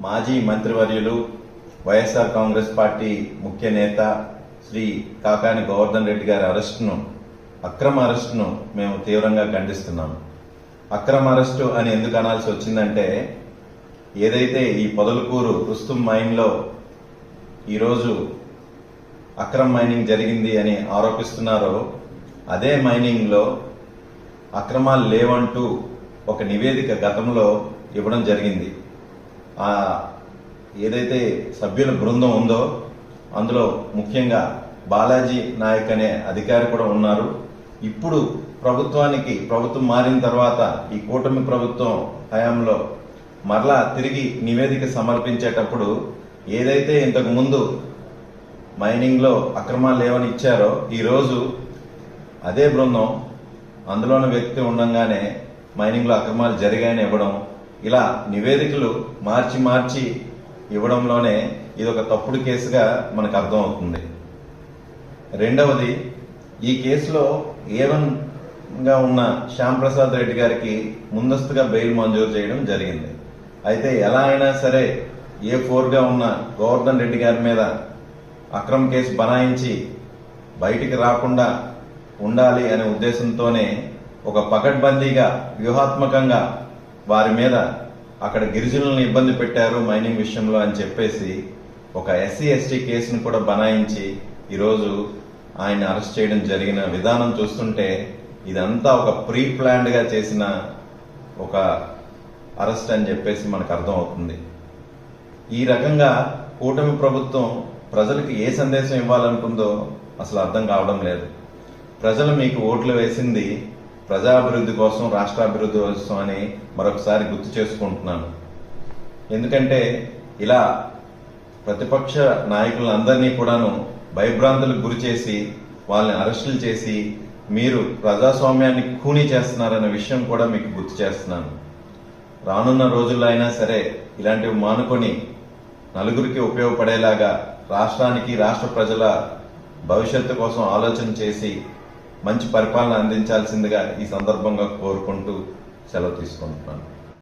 మాజీ మంత్రివర్యులు వైఎస్ఆర్ కాంగ్రెస్ పార్టీ ముఖ్య నేత శ్రీ కాకాని గోవర్ధన్ రెడ్డి గారి అరెస్టును అక్రమ అరెస్టును మేము తీవ్రంగా ఖండిస్తున్నాం అక్రమ అరెస్టు అని ఎందుకు అనాల్సి వచ్చిందంటే ఏదైతే ఈ పొదలకూరు రుస్తుం మైన్లో ఈరోజు అక్రమ మైనింగ్ జరిగింది అని ఆరోపిస్తున్నారో అదే మైనింగ్లో అక్రమాలు లేవంటూ ఒక నివేదిక గతంలో ఇవ్వడం జరిగింది. ఆ ఏదైతే సభ్యుల బృందం ఉందో అందులో ముఖ్యంగా బాలాజీ నాయక్ అనే అధికారి కూడా ఉన్నారు. ఇప్పుడు ప్రభుత్వానికి ప్రభుత్వం మారిన తర్వాత ఈ కూటమి ప్రభుత్వం హయాంలో మరలా తిరిగి నివేదిక సమర్పించేటప్పుడు ఏదైతే ఇంతకు ముందు మైనింగ్లో అక్రమాలు లేవని ఇచ్చారో ఈరోజు అదే బృందం అందులోని వ్యక్తి ఉండంగానే మైనింగ్లో అక్రమాలు జరిగాయని ఇవ్వడం ఇలా నివేదికలు మార్చి మార్చి ఇవ్వడంలోనే ఇది ఒక తప్పుడు కేసుగా మనకు అర్థమవుతుంది. రెండవది ఈ కేసులో ఏవన్గా ఉన్న శ్యామ్ ప్రసాద్ రెడ్డి గారికి ముందస్తుగా బెయిల్ మంజూరు చేయడం జరిగింది. అయితే ఎలా అయినా సరే ఏ ఫోర్గా ఉన్న గోవర్ధన్ రెడ్డి గారి మీద అక్రమ కేసు బనాయించి బయటికి రాకుండా ఉండాలి అనే ఉద్దేశంతోనే ఒక పకడ్బందీగా వ్యూహాత్మకంగా వారి మీద అక్కడ గిరిజనులను ఇబ్బంది పెట్టారు మైనింగ్ విషయంలో అని చెప్పేసి ఒక ఎస్సీ ఎస్టీ కేసును కూడా బనాయించి ఈరోజు ఆయన అరెస్ట్ చేయడం జరిగిన విధానం చూస్తుంటే ఇదంతా ఒక ప్రీ ప్లాన్డ్గా చేసిన ఒక అరెస్ట్ అని చెప్పేసి మనకు అర్థమవుతుంది. ఈ రకంగా కూటమి ప్రభుత్వం ప్రజలకు ఏ సందేశం ఇవ్వాలనుకుందో అసలు అర్థం కావడం లేదు. ప్రజలు మీకు ఓట్లు వేసింది ప్రజాభివృద్ధి కోసం రాష్ట్రాభివృద్ధి కోసం అని మరొకసారి గుర్తు చేసుకుంటున్నాను. ఎందుకంటే ఇలా ప్రతిపక్ష నాయకులందరినీ కూడాను భయభ్రాంతులకు గురి చేసి వాళ్ళని అరెస్టులు చేసి మీరు ప్రజాస్వామ్యాన్ని ఖూనీ చేస్తున్నారన్న విషయం కూడా మీకు గుర్తు చేస్తున్నాను. రానున్న రోజుల్లో అయినా సరే ఇలాంటివి మానుకొని నలుగురికి ఉపయోగపడేలాగా రాష్ట్రానికి రాష్ట్ర ప్రజల భవిష్యత్తు కోసం ఆలోచన చేసి మంచి పరిపాలన అందించాల్సిందిగా ఈ సందర్భంగా కోరుకుంటూ సెలవు తీసుకుంటున్నాను.